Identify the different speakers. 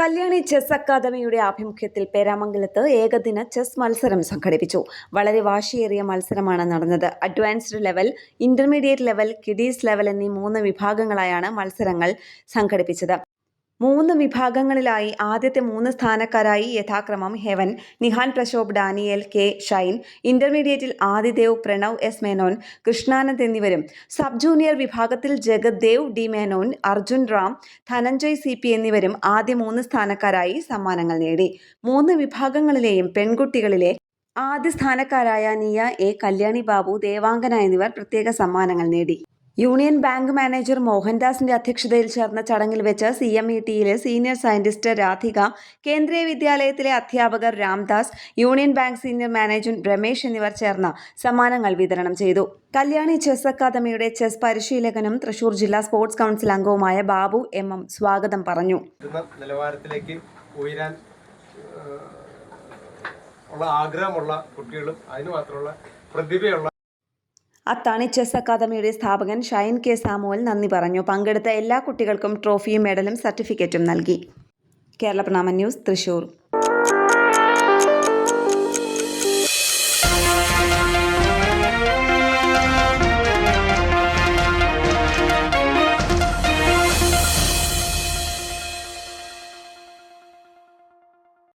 Speaker 1: Kalyani chess അക്കാദമിയുടെ ആഭിമുഖ്യത്തിൽ പേരാമംഗലത്ത് ഏകദിന ചെസ് മത്സരം സംഘടിപ്പിച്ചു. വളരെ വാശിയേറിയ മത്സരമാണ് നടന്നത്. Advanced level intermediate level kiddies level എന്നീ മൂന്ന് വിഭാഗങ്ങളായാണ് മത്സരങ്ങൾ സംഘടിപ്പിച്ചത്. മൂന്ന് വിഭാഗങ്ങളിലായി ആദ്യത്തെ മൂന്ന് സ്ഥാനക്കാരായി യഥാക്രമം Heaven Nihan Prashobh Daniel K. Shine ഇന്റർമീഡിയറ്റിൽ Adidev Pranav S. Menon Krishnanand എന്നിവരും. സബ് ജൂനിയർ വിഭാഗത്തിൽ Jagaddev D. Menon Arjun Ram Dhananjay C. P. എന്നിവരും ആദ്യ മൂന്ന് സ്ഥാനക്കാരായി സമ്മാനങ്ങൾ നേടി. മൂന്ന് വിഭാഗങ്ങളിലെയും പെൺകുട്ടികളിലെ ആദ്യ സ്ഥാനക്കാരായ നിയ എ. കല്യാണി ബാബു ദേവാംഗന എന്നിവർ പ്രത്യേക സമ്മാനങ്ങൾ നേടി. യൂണിയൻ ബാങ്ക് മാനേജർ മോഹൻദാസിന്റെ അധ്യക്ഷതയിൽ ചേർന്ന ചടങ്ങിൽ വെച്ച് സി എം ഇ ടിയിലെ സീനിയർ സയന്റിസ്റ്റ് രാധിക കേന്ദ്രീയ വിദ്യാലയത്തിലെ അധ്യാപകർ Ramdas union bank senior manager Ramesh എന്നിവർ ചേർന്ന് സമ്മാനങ്ങൾ വിതരണം ചെയ്തു. കല്യാണി ചെസ് അക്കാദമിയുടെ ചെസ് പരിശീലകനും തൃശൂർ ജില്ലാ സ്പോർട്സ് കൗൺസിൽ അംഗവുമായ ബാബു എം എം സ്വാഗതം പറഞ്ഞു.
Speaker 2: നിലവാരത്തിലേക്ക് ഉയരാൻ ഉള്ള ആഗ്രഹമുള്ള കുട്ടികളും അതിന് മാത്രമുള്ള പ്രതിഭയുള്ള
Speaker 1: അത്താണി ചെസ് അക്കാദമിയുടെ സ്ഥാപകൻ ഷൈൻ കെ സാമുവൽ നന്ദി പറഞ്ഞു. പങ്കെടുത്ത എല്ലാ കുട്ടികൾക്കും ട്രോഫിയും മെഡലും സർട്ടിഫിക്കറ്റും നൽകി. കേരള പ്രണാമൻ ന്യൂസ് തൃശൂർ.